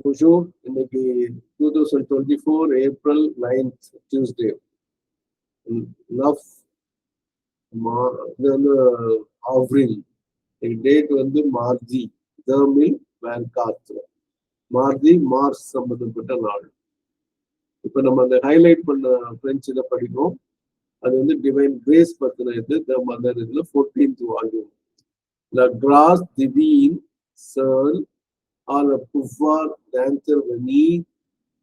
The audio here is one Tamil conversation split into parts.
Bonjour, இன்னைக்கு two thousand twenty four April ninth Tuesday love இது வந்து ஆவ்ரில் டேட் வந்து மார்ஜி தர்மில் வேன்காத் மார்ஜி மார்ச் சம்பந்தப்பட்ட நாள். இப்போ நம்ம அந்த ஹைலைட் பண்ண பிரெஞ்சு இதை படிக்கும் அது வந்து டிவைன் கிரேஸ் பத்தின இது. த மதர் இதுல ஃபோர்டீன்த் வால்யூம் La கிராஸ் திவீன் seule a le pouvoir d'intervenir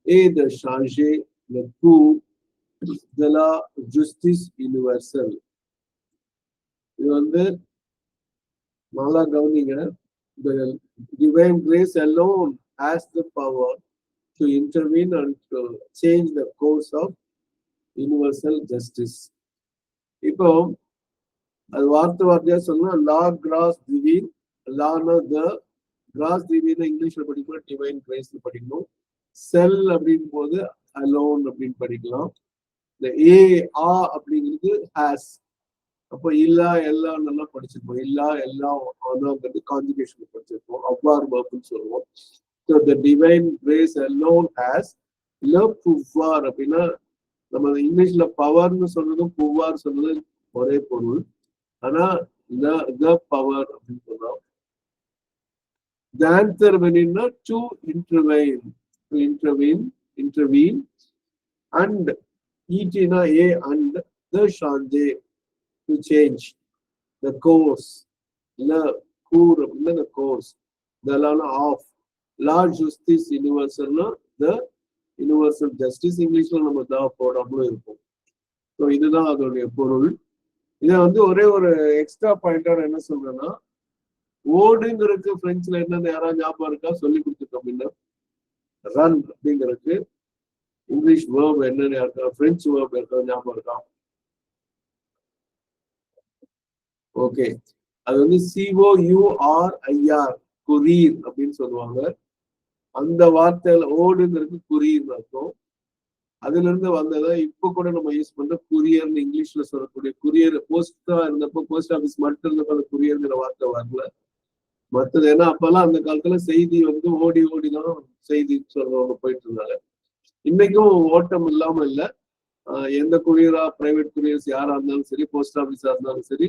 et de changer le cours de la justice universelle. இது வந்து நல்லா கவனிங்க the divine grace alone has the power to intervene and to change the course of universal justice. இப்போ அது வார்த்தை வார்த்தையா சொன்னா லா கிராஸ் திடீர் லான த கிராஸ் திடீர்னு இங்கிலீஷ்ல படிக்கணும் டிவைன் கிரேஸ்ல படிக்கணும். செல் அப்படின் போது அலோன் அப்படின்னு படிக்கலாம். இந்த ஏ ஆ அப்படிங்கிறது ஹேஸ் அப்போ இல்லா எல்லாம் நல்லா படிச்சிருப்போம். இல்லா எல்லாம் ஆனாங்கிறது கான்ஜுகேஷன் படிச்சிருப்போம். அவ்வாறு அப்படின்னு சொல்லுவோம். So the divine grace alone has love புவ்வார் அப்படின்னா நம்ம இங்கிலீஷ்ல பவர்னு சொல்றதும் புவ்வார் சொல்றதும் ஒரே பொருள். ஆனா த பவர் அப்படின்னு சொல்றோம் ஆன்சர் வேணும்னா to intervene to intervene intervene and ஈட்டினா ஏ அண்ட் த ஷாந்தே டு சேஞ்ச் த கோர்ஸ் இல்ல கூர் அப்படின்னா த கோர்ஸ் இதெல்லாம் ஆஃப் லா ஜஸ்டிஸ் யூனிவர்சல்னா த யூனிவர்சல் ஜஸ்டிஸ் இங்கிலீஷ்ல நம்ம த போடாமலும் இருக்கும் ஸோ இதுதான் அதோடைய பொருள். இதை வந்து ஒரே ஒரு எக்ஸ்ட்ரா பாயிண்டோட என்ன சொல்றேன்னா ஓடுங்கிறதுக்கு பிரெஞ்சுல என்னென்ன யாராவது ஞாபகம் இருக்கா? சொல்லி கொடுத்துருக்கோம் முன்ன ரன் அப்படிங்கிறதுக்கு இங்கிலீஷ் வேர்ப் என்னென்ன இருக்கா? பிரெஞ்சு வேர்ப் இருக்கா? ஞாபகம் இருக்கா? ஓகே அது வந்து சிஓ யூஆர் ஐஆர் குரீர் அப்படின்னு சொல்லுவாங்க. அந்த வார்த்தையில ஓடுங்கிறதுக்கு குரீர் அர்த்தம். அதுல இருந்து வந்ததை இப்ப கூட நம்ம யூஸ் பண்ற குரியர்னு இங்கிலீஷ்ல சொல்லக்கூடிய குரியர் போஸ்டா இருந்தப்போ போஸ்ட் ஆபீஸ் மட்டும் இருந்தப்போ அந்த குரியர்ங்கிற வார்த்தை வரல. மற்றது ஏன்னா அப்பெல்லாம் அந்த காலத்துல செய்தி வந்து ஓடி ஓடி தான் செய்தி சொல்றவங்க போயிட்டு இருந்தாங்க இன்னைக்கும் ஓட்டம் இல்லாம இல்ல. எந்த குரியரா பிரைவேட் குரியர்ஸ் யாரா இருந்தாலும் சரி போஸ்ட் ஆபீஸா இருந்தாலும் சரி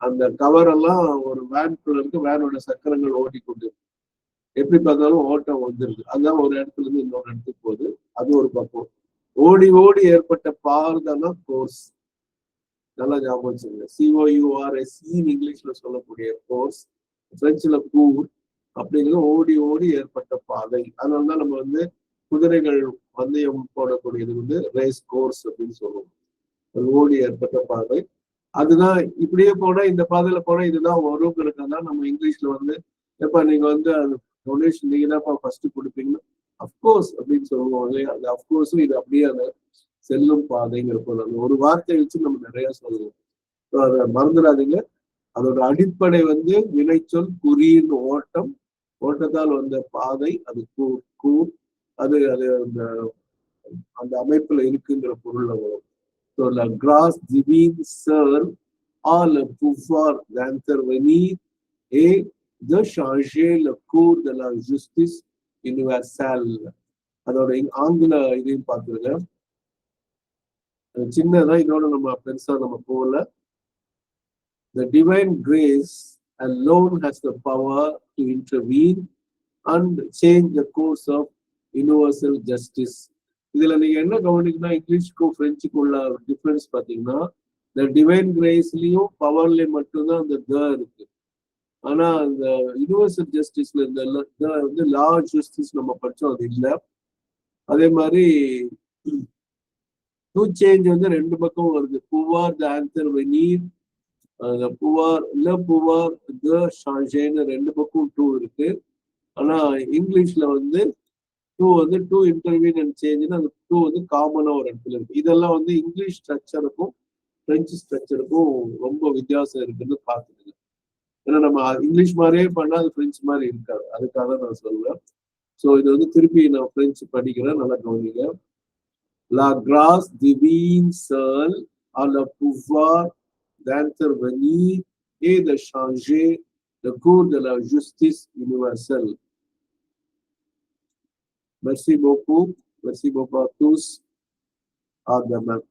அந்த கவர் எல்லாம் ஒரு வேன்குள்ள இருக்கு வேனோட சக்கரங்கள் ஓடி கொண்டு எப்படி பார்த்தாலும் ஓட்டம் வந்துருது. அதுதான் ஒரு இடத்துல இருந்து இன்னொரு இடத்துக்கு போகுது. அது ஒரு பக்கம். ஓடி ஓடி ஏற்பட்ட பாருதானா கோர்ஸ் நல்லா ஞாபகம் வச்சுங்க சிஓயூஆர்எஸ் இங்கிலீஷ்ல சொல்லக்கூடிய கோர்ஸ் பிரெஞ்சுல கூர் அப்படிங்கிறது ஓடி ஓடி ஏற்பட்ட பாதை. அதனாலதான் நம்ம வந்து குதிரைகள் பந்தயம் போடக்கூடியது வந்து ரேஸ் கோர்ஸ் அப்படின்னு சொல்லுவோம். ஓடி ஏற்பட்ட பாதை. அதுதான் இப்படியே போனா இந்த பாதையில போனா இதுதான் வருங்கிறதுனால நம்ம இங்கிலீஷ்ல வந்து எப்ப நீங்க வந்து டொனேஷன் நீங்க தான்ப்பா ஃபர்ஸ்ட் கொடுப்பீங்கன்னா. அப்கோர்ஸ் அப்படின்னு சொல்லுவோம் இல்லையா? அது அப்கோர்ஸும் இது அப்படியே அந்த செல்லும் பாதைங்கிற ஒரு வார்த்தையை வச்சு நம்ம நிறைய சொல்லுவோம். அதை மறந்துடாதீங்க. அதோட அடிப்படை வந்து வினைச்சொல் குறியின் ஓட்டம் ஓட்டத்தால் வந்த பாதை அது கூர் கூர் அது அது அந்த அந்த அமைப்புல இருக்குங்கிற பொருள்ல வரும். So la grâce divine seule a le pouvoir d'intervenir et de changer le cours de la justice universal அதோட ஆங்கில இதையும் பார்த்துருங்க சின்னதான் இதோட நம்ம பெருசா நம்ம போகல. The divine grace alone has the power to intervene and change the course of universal justice. இதுல நீங்க என்ன கவனிக்கணும் இங்கிலீஷ்க்கும் பிரெஞ்சுக்கும் உள்ள டிஃபரன்ஸ் பாத்தீங்கன்னா இந்த டிவைன் கிரேஸ்லயும் பவர்லயும் மட்டும்தான் அந்த த இருக்கு. ஆனா அந்த யூனிவர்சல் ஜஸ்டிஸ்ல இந்த வந்து லா ஜஸ்டிஸ் நம்ம படிச்சோம் அது இல்லை. அதே மாதிரி டூ சேஞ்ச் வந்து ரெண்டு பக்கம் வருது. புவார் த ஆன்சர் வெனீர் புவார் ல புவார் த ஷான்ஷேன்னு ரெண்டு பக்கம் டூ இருக்கு. ஆனா இங்கிலீஷ்ல வந்து டூ வந்து டூ இன்டர்வியூன் அண்ட் சேஞ்சுன்னு அந்த டூ வந்து காமனா ஒரு இடத்துல இருக்கு. இதெல்லாம் வந்து இங்கிலீஷ் ஸ்ட்ரக்சருக்கும் பிரெஞ்சு ஸ்ட்ரக்சருக்கும் ரொம்ப வித்தியாசம் இருக்குன்னு பார்த்துக்கங்க. ஏன்னா நம்ம இங்கிலீஷ் மாதிரியே பண்ணா அது பிரெஞ்சு மாதிரி இருக்காது. அதுக்காக நான் சொல்லுவேன் ஸோ இது வந்து திருப்பி நான் பிரெஞ்சு படிக்கிறேன். நல்லா கவனிங்க. La கிராஸ் தி seule a le புவார் d'intervenir et de changer le cours de la justice universelle. மெர்சி போக்கு மெர்சி போப்பா டூஸ் ஆர் த மேம்